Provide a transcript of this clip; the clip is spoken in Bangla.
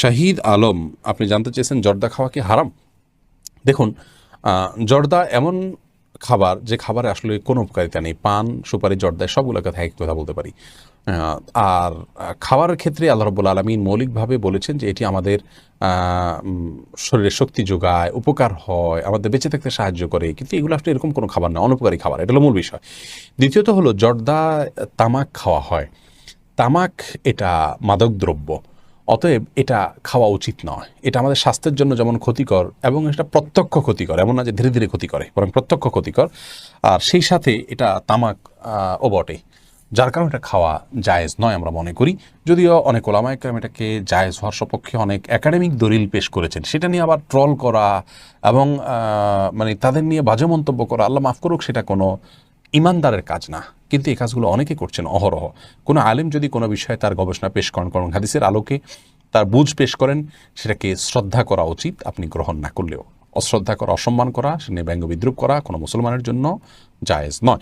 শাহিদ আলম আপনি জানতে চেয়েছেন জর্দা খাওয়া কি হারাম? দেখুন জর্দা এমন খাবার যে খাবারে আসলে কোনো উপকারিতা নেই। পান সুপারি জর্দায় সবগুলোর কথা এক কথা বলতে পারি। আর আহ, খাবারের ক্ষেত্রে আল্লাহ রব্বুল আলমিন মৌলিকভাবে বলেছেন যে এটি আমাদের শরীরে শক্তি যোগায় উপকার হয় আমাদের বেঁচে থাকতে সাহায্য করে। কিন্তু এগুলো আসলে এরকম কোনো খাবার না অনুপকারী খাবার এটা হলো মূল বিষয়। দ্বিতীয়ত হলো জর্দা তামাক খাওয়া হয়। তামাক এটা মাদক দ্রব্য অতএব এটা খাওয়া উচিত নয়। এটা আমাদের স্বাস্থ্যের জন্য যেমন ক্ষতিকর এবং এটা প্রত্যক্ষ ক্ষতিকর, এমন না যে ধীরে ধীরে ক্ষতি করে বরং প্রত্যক্ষ ক্ষতিকর। আর সেই সাথে এটা তামাক ও বটে, যার কারণে এটা খাওয়া জায়েজ নয় আমরা মনে করি। যদিও অনেক ওলামায়করাম এটাকে জায়েজ হওয়ার সপক্ষে অনেক একাডেমিক দলিল পেশ করেছেন। সেটা নিয়ে আবার ট্রল করা এবং মানে তাদের নিয়ে বাজে মন্তব্য করা, আল্লাহ মাফ করুক, সেটা কোনো ইমানদারের কাজ না। কিন্তু এই কাজগুলো অনেকে করছেন অহরহ। কোনো আলেম যদি কোনো বিষয়ে তার গবেষণা পেশ করেন কারণ হাদিসের আলোকে তার বুঝ পেশ করেন, সেটাকে শ্রদ্ধা করা উচিত আপনি গ্রহণ না করলেও। অশ্রদ্ধা করা, অসম্মান করা সে ব্যঙ্গ বিদ্রুপ করা কোনো মুসলমানের জন্য জায়েজ নয়।